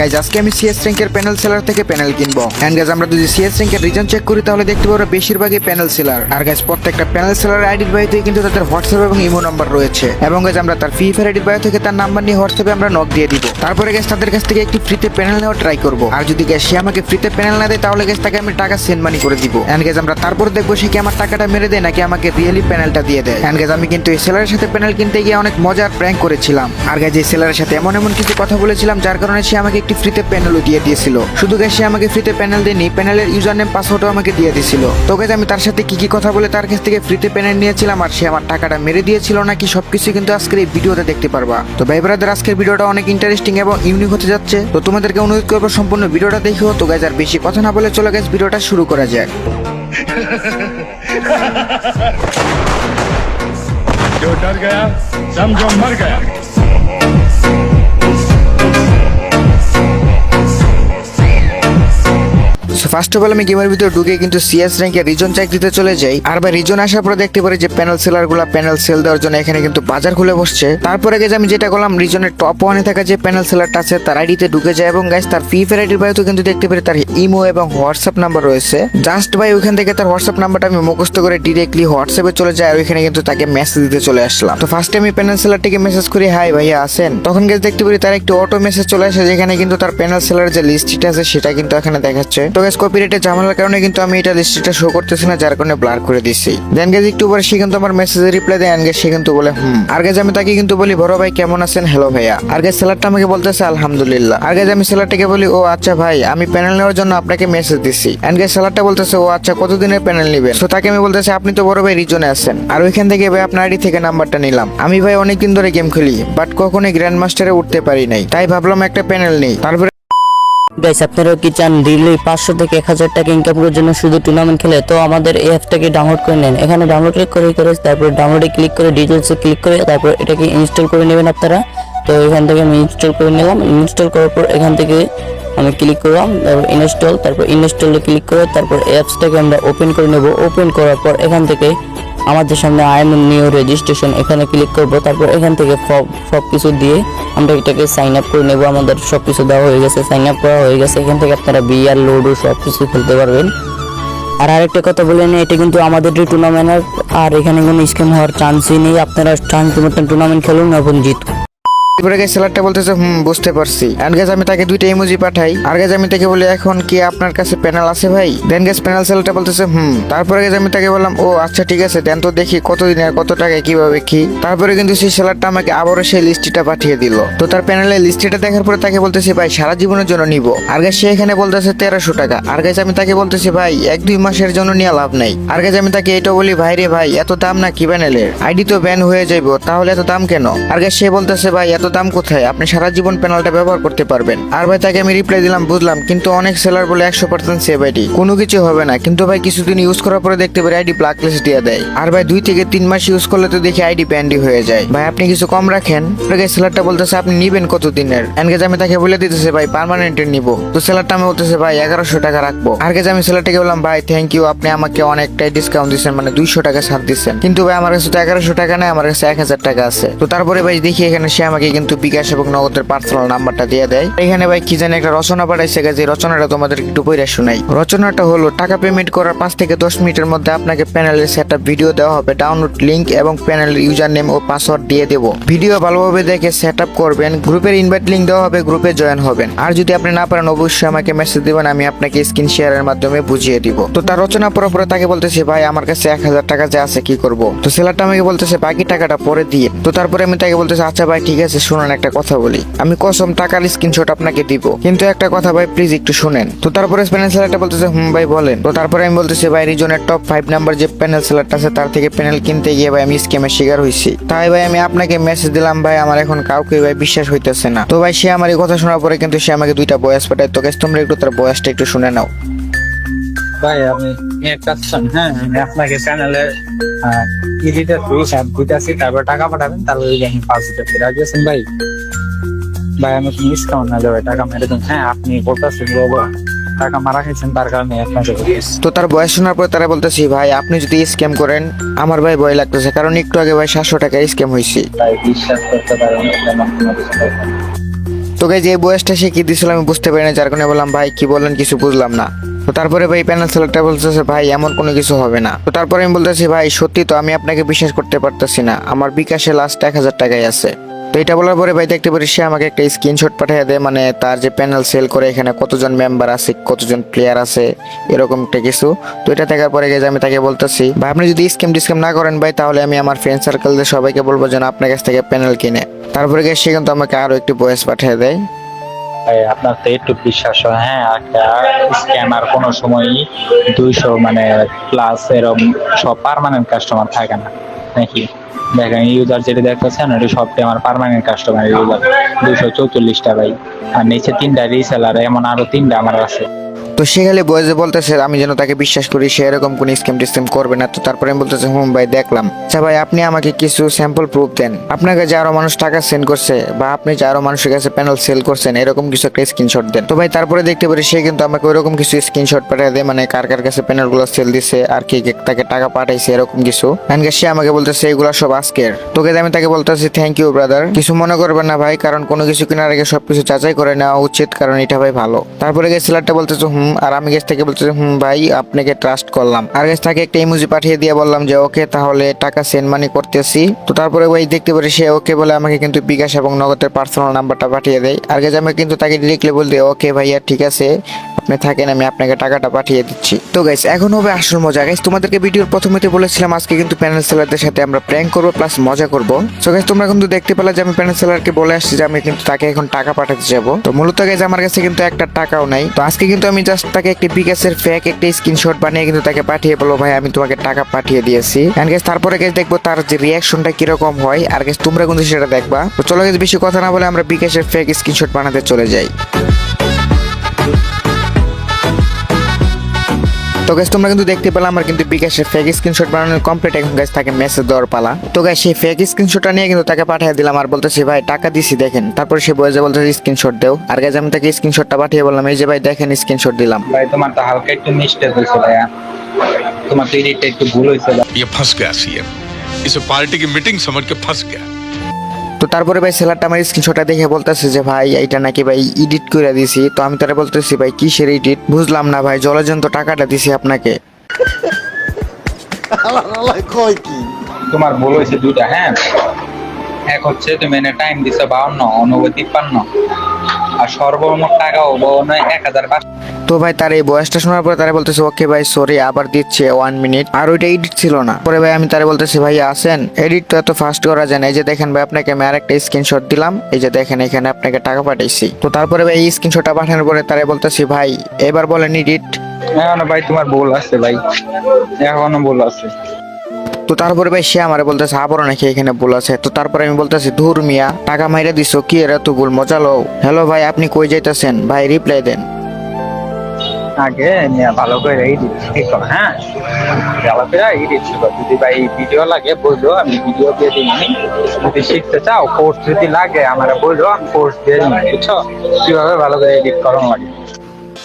Guys আজকে আমি CS র্যাঙ্কের প্যানেল সেলার থেকে প্যানেল কিনবো। এন্ড গাইজ আমরা যদি সিএস র্যাঙ্কের রিজন চেক করি, তাহলে দেখতে পাবো বেশিরভাগই প্যানেল সেলার আর গাইজ প্রত্যেকটা প্যানেল সেলার আইডির বাইরে কিন্তু তাদের হোয়াটসঅ্যাপ এবং ইমো নাম্বার রয়েছে। এবং গাইজ আমরা তার ফ্রি ফায়ার আইডির বাইরে থেকে তার নাম্বার নিয়ে হোয়াটসঅ্যাপে আমরা নক দিয়ে দিব। তারপরে গাইজ তাদের কাছ থেকে একটি ফ্রিতে প্যানেল নেওয়া ট্রাই করব। আর যদি গাইজ সে আমাকে ফ্রিতে প্যানেল না দেয়, তাহলে গাইজ তাকে আমি টাকা সেন্ড মানি করে দিব। এন্ড গাইজ আমরা তারপর দেখব সে কি আমার টাকাটা মেরে দেয়, নাকি আমাকে রিয়েলি প্যানেলটা দিয়ে দেয়। এন্ড গাইজ আমি কিন্তু এই সেলারের সাথে প্যানেল কিনতে গিয়ে অনেক মজার প্র্যাঙ্ক করেছিলাম। আর গাইজ এই সেলারের সাথে এমন এমন কিছু কথা বলেছিলাম, যার কারণে সে আমাকে একটি ফ্রিতে প্যানেলও দিয়ে দিয়েছিল শুধু গাইজ সে আমাকে ফ্রিতে প্যানেল দেয়নি প্যানেলের ইউজার নেম পাসওয়ার্ডও আমাকে দিয়ে দিয়েছিল তো গাইজ আমি তার সাথে কি কি কথা বলে তার কাছ থেকে ফ্রিতে প্যানেল নিয়েছিলাম আর সে আমার টাকাটা মেরে দিয়েছিল নাকি সবকিছু কিন্তু আজকের এই ভিডিওতে দেখতে পারবা তো ভাই ব্রাদার আজকের ভিডিওটা অনেক ইন্টারেস্টিং এবং ইউনিক হতে যাচ্ছে তো তোমাদেরকে অনুরোধ করবো সম্পূর্ণ ভিডিওটা দেখো তো গাইজ আর বেশি কথা না বলে চলো গাইজ ভিডিওটা শুরু করা যাক जो डर गया समझो मर गया ফার্স্ট অফ অল আমি গেমের ভিতরে ঢুকে কিন্তু সিএস র্যাঙ্কে রিজন চেক দিতে চলে যাই। আর ভাই রিজন আসার পরে দেখতে পারি যে প্যানেল সেলারগুলা প্যানেল সেল দেওয়ার জন্য এখানে কিন্তু বাজার খুলে বসছে। তারপরে গেছে আমি যেটা করলাম রিজনের টপ ওয়ানে থাকা যে প্যানেল সেলারটা আছে, তার আইডিতে ঢুকে যায় এবং গাইস তার ফ্রি ফায়ার আইডির বাইরেও কিন্তু দেখতে পারি তার ইমো এবং হোয়াটসঅ্যাপ নাম্বার রয়েছে। জাস্ট ভাই ওইখান থেকে তার হোয়াটসঅ্যাপ নাম্বারটা আমি মুখস্থ করে ডিরেক্টলি হোয়াটসঅ্যাপে চলে যাই আর ওইখানে কিন্তু তাকে মেসেজ দিতে চলে আসলাম। তো ফার্স্টে আমি প্যানেল সেলারটিকে মেসেজ করি হাই ভাইয়া, আছেন? তখন গেছে দেখতে পারি তার একটি অটো মেসেজ চলে আসে, যেখানে কিন্তু তার প্যানেল সেলার যে লিস্টটা আছে, সেটা কিন্তু এখানে দেখাচ্ছে। তো গাইস কপিরাইটের ঝামেলার কারণে কিন্তু আমি এটা লিস্টটা শো করতেছি না, যার কারণে ব্লার করে দিচ্ছি দেন গেছে একটু পরে সে কিন্তু আমার মেসেজে রিপ্লাই দেয় এন্ড সে কিন্তু বলে, হুম। আর গেছে আমি তাকে কিন্তু বলি, বড় ভাই, কেমন আছেন? হ্যালো ভাইয়া। আর গেছে সেলারটা আমাকে বলতেছে, আলহামদুলিল্লাহ। আর গেছে আমি সেলারটাকে বলি, ও আচ্ছা ভাই, আমি প্যানেল নেওয়ার জন্য আপনাকে মেসেজ দিচ্ছি এন্ড গেছে সেলারটা বলতেছে, ও আচ্ছা কতদিনের প্যানেল নেবেন? তো তাকে আমি বলতেছি, আপনি তো বড় ভাই রিজনে আছেন। আর ওইখান থেকে, ভাই, আপনার আইডি থেকে নাম্বারটা নিলাম। আমি, ভাই, অনেকদিন ধরে গেম খেলি বাট কখনোই গ্র্যান্ড মাস্টারে উঠতে পারি নাই। তাই ভাবলাম একটা প্যানেল নেই। তারপরে গাইস আপনারা কি চান ডেইলি পাঁচশো থেকে এক হাজার টাকা ইনকাম করার জন্য শুধু টুর্নামেন্ট খেলে? তো আমাদের এই অ্যাপটাকে ডাউনলোড করে নেন। এখানে ডাউনলোড ক্লিক করে করে তারপর ডাউনলোডে ক্লিক করে ডিটেলসে ক্লিক করে তারপর এটাকে ইনস্টল করে নেবেন আপনারা। তো এখান থেকে আমি ইনস্টল করে নিলাম। ইনস্টল করার পর এখান থেকে আমি ক্লিক করলাম, তারপর ইনস্টল তারপর ইনস্টলে ক্লিক করে তারপর অ্যাপসটাকে আমরা ওপেন করে নেব। ওপেন করার পর এখান থেকে আমাদের সামনে আই এম নিউ রেজিস্ট্রেশন, এখানে ক্লিক করব, তারপর এখান থেকে সব কিছু দিয়ে আমরা এটাকে সাইন আপ করে নেব। আমাদের সব কিছু দেওয়া হয়ে গেছে সাইন আপ করা হয়ে গেছে। এখান থেকে আপনারা বিয়ার লুডো সব কিছু খেলতে পারবেন। আর আরেকটা কথা বলে নিই, এটা কিন্তু আমাদের টুর্নামেন্ট আর এখানে কোনো স্কিম হওয়ার চান্সই নেই। আপনারা চান্স মতন টুর্নামেন্ট খেলুন এবং জিতুন। বুঝতে পারছি। আর আমি তাকে পাঠাই। আমি তাকে এখন কি আপনার কাছে প্যানেল আছে বলতেছে আমি তাকে বললাম, ও আচ্ছা ঠিক আছে দেখি কতদিন আর কত কীভাবে পাঠিয়ে তো তার দেখার পরে তাকে ভাই, সারা জীবনের জন্য নিব। আর সে এখানে বলতেছে, তেরোশো টাকা। আর আমি তাকে বলতেছি, ভাই, এক দুই মাসের জন্য নিয়ে লাভ নাই। আর আমি তাকে এটা বলি, ভাই রে ভাই, এত দাম না কি প্যানেলের আইডি তো ব্যান হয়ে যাইবো, তাহলে এত দাম কেন? আর সে বলতেছে, ভাই এত দাম কোথায়? আপনি সারা জীবন প্যানেলটা ব্যবহার করতে পারবেন। আর ভাই, তাকে আমি রিপ্লাই দিলাম, বুঝলাম, কিন্তু অনেক সেলার বলে একশো পার্সেন্ট সেভ আইডি কোনো কিছু হবে না। কিন্তু ভাই, কিছুদিন ইউজ করার পরে দেখতে পারি আইডি ব্ল্যাক লিস্ট দিয়ে দেয়। আর ভাই, দুই থেকে তিন মাস ইউজ করলে তো দেখি আইডি ব্যান্ডি হয়ে যায়। ভাই, আপনি কিছু কম রাখেন? সেলারটা বলতেছে, আপনি নিবেন কতদিনের? এনগেজ আমি তাকে বলে দিতেছে, ভাই পার্মানেন্টের নিব। তো সেলারটা আমি বলতেছে, ভাই, এগারোশো টাকা রাখব। আর গেছে আমি সেলারটাকে বললাম, ভাই থ্যাংক ইউ আপনি আমাকে অনেকটাই ডিসকাউন্ট দিচ্ছেন মানে দুইশো টাকা ছাড় দিচ্ছেন কিন্তু ভাই, আমার কাছে তো এগারোশো টাকা নেই, আমার কাছে এক হাজার টাকা আছে। তো তারপরে ভাই, দেখি এখানে সে আমাকে কিন্তু বিকাশ এবং নগদের পার্সোনাল নাম্বারটা দিয়ে দেয়। এখানে ভাই কি জানি একটা রচনা পাঠাইছে গেছে রচনাটা তোমাদের একটু পইরা শোনাই। রচনাটা হলো, টাকা পেমেন্ট করার পাঁচ থেকে দশ মিনিটের মধ্যে আপনাকে প্যানেলের সেট ভিডিও দেওয়া হবে। ডাউনলোড লিঙ্ক এবং প্যানেলের ইউজার নেম ও পাসওয়ার্ড দিয়ে দেবো। ভিডিও ভালোভাবে দেখে সেট করবেন, গ্রুপের ইনভাইট লিংক দেওয়া হবে, গ্রুপে জয়েন হবেন। আর যদি আপনি না পারেন, অবশ্যই আমাকে মেসেজ দিবেন, আমি আপনাকে স্ক্রিন শেয়ারের মাধ্যমে বুঝিয়ে দিব। তো তার রচনা পরে তাকে বলতেছে, ভাই, আমার কাছে এক হাজার টাকা যে আছে, কি করব? তো সেলারটা আমাকে বলতেছে, বাকি টাকাটা পরে দিয়ে। তো তারপরে আমি তাকে বলতেছি আচ্ছা ভাই, ঠিক আছে শুনুন, একটা কথা বলি। আমি কসম টাকার স্ক্রিনশট আপনাকে দিব। কিন্তু একটা কথা ভাই প্লিজ একটু শুনেন। তো তারপরে প্যানেল সেলারটা বলতেছে, হুম ভাই, বলেন। তো তারপরে আমি বলতেছি, ভাই রিজনের টপ ফাইভ নাম্বার যে প্যানেল সেলারটা আছে, তার থেকে প্যানেল কিনতে গিয়ে ভাই, আমি স্ক্যামের শিকার হয়েছি তাই ভাই, আমি আপনাকে মেসেজ দিলাম, ভাই, আমার এখন কাউকে ভাই বিশ্বাস হইতেছে না। তো ভাই, সে আমার এই কথা শোনার পরে কিন্তু সে আমাকে দুইটা বয়স পাঠায়। তো তোমরা একটু তার বয়সটা একটু শুনে নাও। ভাই আপনি এক হ্যাঁ আমি আপনাকে চ্যানেলে ইডিটে অ্যাপ দিতেছি তারপর টাকা পাঠাবেন তারপর ওই আমি পাঁচ হাজার ভাই। ভাই আমি কোনো ডিসকাউন্ট না দেবে টাকা মেরে দেন। হ্যাঁ আপনি বলতেছেন বাবা টাকা মারা খেয়েছেন তার কারণে আপনাকে তো তার বয়স শোনার পর তারা বলতেছি ভাই আপনি যদি স্ক্যাম করেন আমার ভাই ভয় লাগতেছে কারণ একটু আগে ভাই সাতশো টাকা স্ক্যাম হয়েছি। তাই বিশ্বাস করতে পারেন তেমন কোনো কিছু হবে না। তো গাইজ এই বয়সটা সে কি দিছিল আমি বুঝতে পারি না যার কারণে বললাম ভাই কি বললেন কিছু বুঝলাম না। তো তারপরে ভাই প্যানেল সেলেক্টটা বলতেছে, ভাই, এমন কোনো কিছু হবে না। তো তারপরে আমি বলতেছি, ভাই, সত্যি তো আমি আপনাকে বিশ্বাস করতে পারতেছি না। আমার বিকাশে লাস্ট এক হাজার টাকাই আছে। তো এটা বলার পরে ভাই দেখতে পারি সে আমাকে একটা স্ক্রিনশট পাঠিয়ে দেয় মানে তার যে প্যানেল সেল করে এখানে কতজন মেম্বার আছে, কতজন প্লেয়ার আছে, এরকম একটা কিছু। তো এটা দেখার পরে গেছে আমি তাকে বলতেছি, ভাই, আপনি যদি স্কিম ডিসকাম না করেন ভাই, তাহলে আমি আমার ফ্রেন্ড সার্কেলদের সবাইকে বলব যেন আপনার কাছ থেকে প্যানেল কিনে। তারপরে গিয়ে সে কিন্তু আমাকে আরও একটি বয়েস পাঠিয়ে দেয়। আপনার তো একটু বিশ্বাস হয় হ্যাঁ একটা স্ক্যামার কোনো সময়ই দুইশো মানে প্লাস এরকম সব পারমানেন্ট কাস্টমার থাকে না, নাকি? দেখেন ইউজার যেটা দেখতেছেন, ওটা সবটাই আমার পারমানেন্ট কাস্টমার ইউজার দুইশো চৌচল্লিশটা ভাই। আর নিচে তিনটা রিসেলার এমন আরও তিনটা আমার আছে। তো সে খালি বয়সে বলতেছে, আমি যেন তাকে বিশ্বাস করি, সে এরকম কোন স্কিম টিস্কিম করবে না। তো তারপরে আমি বলতেছে, হুম ভাই, দেখলাম। আচ্ছা ভাই, আপনি আমাকে কিছু স্যাম্পল প্রুফ দেন। আপনার কাছে আরও মানুষ টাকা সেন্ড করছে বা আপনি যে আরও মানুষের কাছে প্যানেল সেল করছেন, এরকম কিছু একটা স্ক্রিনশট দেন। তো ভাই, তারপরে দেখতে পারি সে কিন্তু আমাকে ওইরকম কিছু স্ক্রিনশট পাঠিয়ে দেয় মানে কার কার কাছে প্যানেলগুলো সেল দিছে, আর কি তাকে টাকা পাঠাইছে, এরকম কিছু। সে আমাকে বলতেছে, এগুলো সব আজকের। তোকে আমি তাকে বলতেছি থ্যাংক ইউ ব্রাদার কিছু মনে করবেন না ভাই, কারণ কোনো কিছু কেনার আগে সবকিছু যাচাই করে নেওয়া উচিত, কারণ এটা ভাই ভালো। তারপরে গেছে ছেলেটা বলতেছে, হুম আর আমি গেছ থেকে বলতেছি, হুম, ভাই, আপনাকে ট্রাস্ট করলাম। আর গেছ তাকে একটা ইমোজি পাঠিয়ে দিয়ে বললাম যে, ওকে, তাহলে টাকা সেন্ড মানি করতেছি। তো তারপরে ভাই দেখতে পারি সে ওকে বলে আমাকে কিন্তু বিকাশ এবং নগদের পার্সোনাল নাম্বারটা পাঠিয়ে দেয়। আর গেছে আমি কিন্তু তাকে ডিরেক্টলি বলতে, ওকে, ভাইয়া, ঠিক আছে। আপনি থাকেন, আমি আপনাকে টাকাটা পাঠিয়ে দিচ্ছি। তো গাইস এখন হবে আসল মজা। গাইস তোমাদেরকে ভিডিওর প্রথমেতে বলেছিলাম, আজকে কিন্তু প্যানেল সেলারদের সাথে আমরা প্র্যাঙ্ক করব প্লাস মজা করব। সো গাইস তোমরা কিন্তু দেখতে পেলে যে আমি প্যানেল সেলারকে বলে আসছি যে আমি কিন্তু তাকে এখন টাকা পাঠাতে যাব। তো মূলত গাইস আমার কাছে কিন্তু একটা টাকাও নাই। তো আজকে কিন্তু আমি জাস্ট তাকে একটি বিকাশের ফেক একটা স্ক্রিনশট বানিয়ে কিন্তু তাকে পাঠিয়ে বলো ভাই, আমি তোমাকে টাকা পাঠিয়ে দিয়েছি। এন্ড গাইস তারপরে গাইস দেখব তার যে রিয়াকশনটা কীরকম হয়। আর গাইস তোমরা কিন্তু সেটা দেখবা। তো চলো গাইস বেশি কথা না বলে আমরা বিকাশের ফেক স্ক্রিনশট বানাতে চলে যাই। তো গাইস তোমরা কিন্তু দেখতে পেলাম আমার কিন্তু বিকাশের ফেক স্ক্রিনশট বানানোর কমপ্লিট এখন গাইস তাকে মেসেজ দেওয়ার পালা তো গাইস সেই ফেক স্ক্রিনশটটা নিয়ে কিন্তু তাকে পাঠিয়ে দিলাম আর বলতেছি ভাই টাকা দিছি দেখেন তারপর সে বয়ে বলতেছে স্ক্রিনশট দেও আর গাইস আমি তাকে স্ক্রিনশটটা পাঠিয়ে বললাম এই যে ভাই দেখেন স্ক্রিনশট দিলাম ভাই তোমার তো হালকা একটু মিস্টেক হয়েছে ভাইয়া তোমার তো এডিটটা একটু ভুল হয়েছে ভাই। ये फंस गया सीएम इसे पार्टी की मीटिंग समझ के फंस गया তো তারপরে ভাই সেলারটা আমার স্ক্রিনশটটা দেখে বলতেছে যে ভাই এটা নাকি ভাই এডিট করে দিছি। তো আমি তারা বলতেছি ভাই কিসের এডিট বুঝলাম না ভাই জলজন্ত টাকাটা দিছি আপনাকে। তোমার ভুল হয়েছে দুটা হ্যাঁ? এক হচ্ছে তুমি এনে টাইম দিছো বাউন্ন অনুভূতি তিপ্পান্ন। আর সর্বমোট টাকা হব নয় এক হাজার পাঁচশো। তো ভাই তার এই বয়সটা শোনার পরে তারা বলতেছে ওকে ভাই সরি আবার দিচ্ছে ওয়ান মিনিট আর ওইটা এডিট ছিল না। পরে ভাই আমি তারা বলতেছি ভাই আসেন। এডিট তো এত ফাস্ট করা যায় না। এই যে দেখেন ভাই আপনাকে আমি আরেকটা স্ক্রিনশট দিলাম। এই যে দেখেন এখানে আপনাকে টাকা পাঠাইছি। তো তারপরে ভাই এই স্ক্রিনশটটা পাঠানোর পরে তারা বলতেছি ভাই এবার বলেন এডিট এখনও ভাই তোমার ভুল আছে ভাই। এখনও ভুল আছে। তো তারপরে ভাই সে আমার বলতেছে আবারও নাকি এখানে ভুল আছে। তো তারপরে আমি বলতেছি ধুর মিয়া টাকা মাইরা দিছো কি এরা তো ভুল? মজা লো হ্যালো ভাই আপনি কই যাইতেছেন? ভাই রিপ্লাই দেন। আগে ভালো করে এডিট ঠিক করো, হ্যাঁ? ভালো করে এডিট শিখো যদি ভাই ভিডিও লাগে বলল আমি ভিডিও দিয়ে দিই যদি শিখতে চাও কোর্স যদি লাগে আমার বলল আমি কোর্স দিয়ে দিই বুঝছ? কীভাবে ভালো করে এডিট করো লাগে?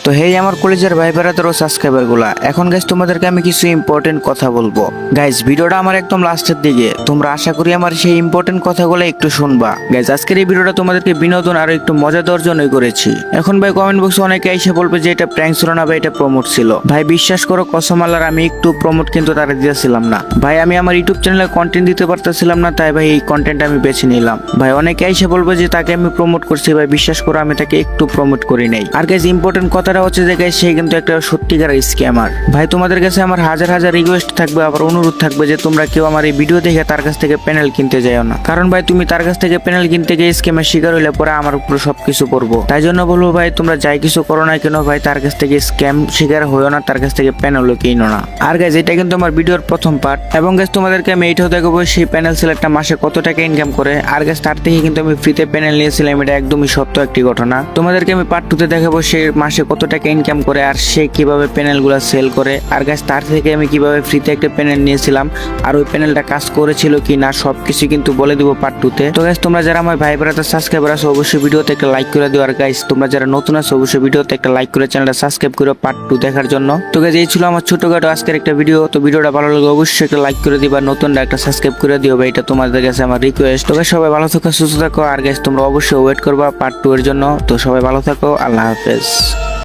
তো হেই আমার কলেজের ভাই বেড়াতেরও সাবস্ক্রাইবারগুলা এখন গাইজ তোমাদেরকে আমি কিছু ইম্পর্টেন্ট কথা বলব। গাইজ ভিডিওটা আমার একদম লাস্টের দিকে। তোমরা আশা করি আমার সেই ইম্পর্টেন্ট কথাগুলো একটু শুনবা। গাইজ আজকের এই ভিডিওটা তোমাদেরকে বিনোদন আর একটু মজা দেওয়ার জন্যই করেছি। এখন ভাই কমেন্ট বক্সে অনেকে এসে বলবে যে এটা প্র্যাঙ্ক ছিল না ভাই এটা প্রমোট ছিল। ভাই, বিশ্বাস করো, কসম আল্লাহর আমি একটু প্রমোট কিন্তু তারা দিয়েছিলাম না। ভাই, আমি আমার ইউটিউব চ্যানেলে কন্টেন্ট দিতে পারতেছিলাম না, তাই ভাই এই কন্টেন্ট আমি বেছে নিলাম। ভাই, অনেকে এসে বলবে যে তাকে আমি প্রমোট করছি। ভাই, বিশ্বাস করো, আমি তাকে একটু প্রমোট করি নাই। আর গাইজ ইম্পর্টেন্ট কথাটা হচ্ছে যে সে কিন্তু একটা সত্যিকার স্ক্যামার ভাই, তোমাদের কাছে আমার হাজার হাজার রিকোয়েস্ট থাকবে, আবার অনুরোধ থাকবে যে তোমরা কেউ আমার এই ভিডিও দেখে তার কাছ থেকে প্যানেল কিনতে যাও না। কারণ ভাই, তুমি তার কাছ থেকে প্যানেল কিনতে গিয়ে স্ক্যামের শিকার হইলে পরে আমার উপরে সবকিছু পড়ব। তাই জন্য বলব ভাই, তোমরা যাই কিছু করো না কেন ভাই, তার কাছ থেকে স্ক্যাম শিকার হইও না, তার কাছ থেকে প্যানেলও কিনো না। আর গাইজ এটা কিন্তু আমার ভিডিওর প্রথম পার্ট এবং গাইজ তোমাদেরকে আমি এইটাও দেখাবো, সেই প্যানেল সেলেক্টটা মাসে কত টাকা ইনকাম করে। আর গাইজ তার থেকে কিন্তু আমি ফ্রিতে প্যানেল নিয়েছিলাম, এটা একদমই সত্য একটি ঘটনা। তোমাদেরকে আমি পার্ট টুতে দেখাবো, সে মাসে কত টাকা ইনকাম করে আর সে কীভাবে প্যানেলগুলো সেল করে? আর গাছ তার থেকে আমি কীভাবে ফ্রিতে একটা প্যানেল নিয়েছিলাম? আর ওই প্যানেলটা কাজ করেছিল কি না সবকিছু কিন্তু বলে দিব পার্ট টুতে তো। গাইস তোমরা যারা আমার ভাই ব্রাদার সাবস্ক্রাইবার আছো, অবশ্যই ভিডিওতে একটা লাইক করে দিও। আর গাইস তোমরা যারা নতুন আছো, অবশ্যই ভিডিওতে একটা লাইক করে চ্যানেলটা সাবস্ক্রাইব করো পার্ট টু দেখার জন্য। তো গাইস এই ছিল আমার ছোটখাটো আজকের একটা ভিডিও তো ভিডিওটা ভালো লাগলে অবশ্যই একটা লাইক করে দিবা, নতুন একটা সাবস্ক্রাইব করে দিও ভাই। এটা তোমাদের কাছে আমার রিকোয়েস্ট তো সবাই ভালো থাকো, সুস্থ থাকো। আর গাইস তোমরা অবশ্যই ওয়েট করবা পার্ট টু এর জন্য। তো সবাই ভালো থাকো, আল্লাহ হাফেজ।